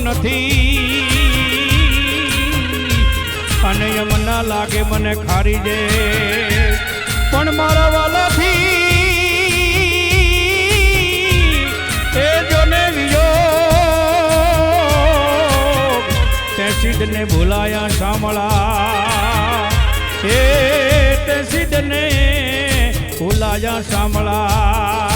નથી. અને એમ ના લાગે મને ખારી દે. પણ મારા વાલાથી એ જોને વિયો. તે સિદ્ધને ભૂલાયા સાંભળા એ તે સિદ્ધને ભૂલાયા સાંભળા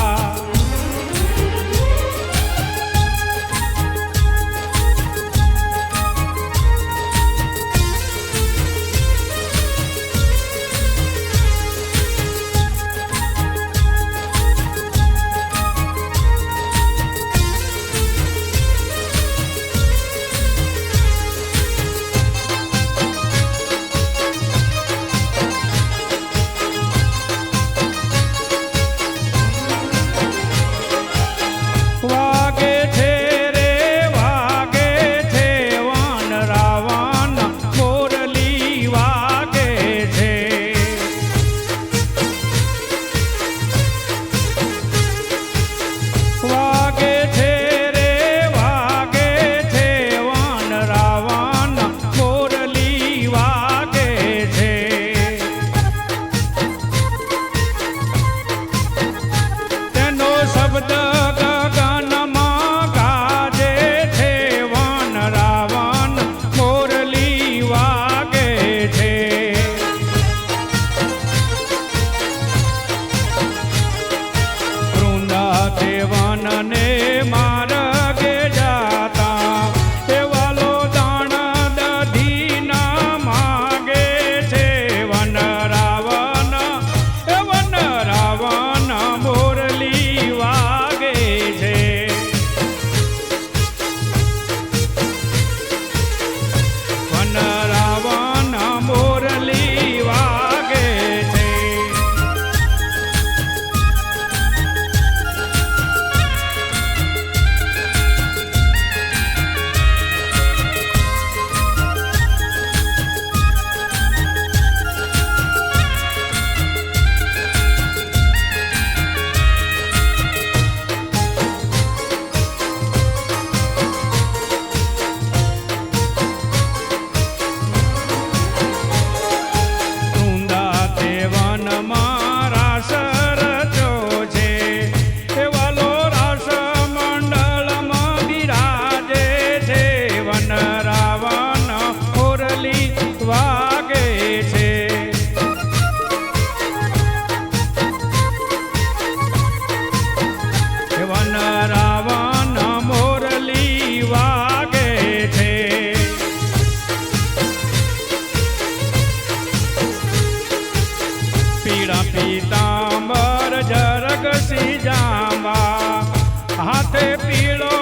No, no. કસી જામા હાથે પીળો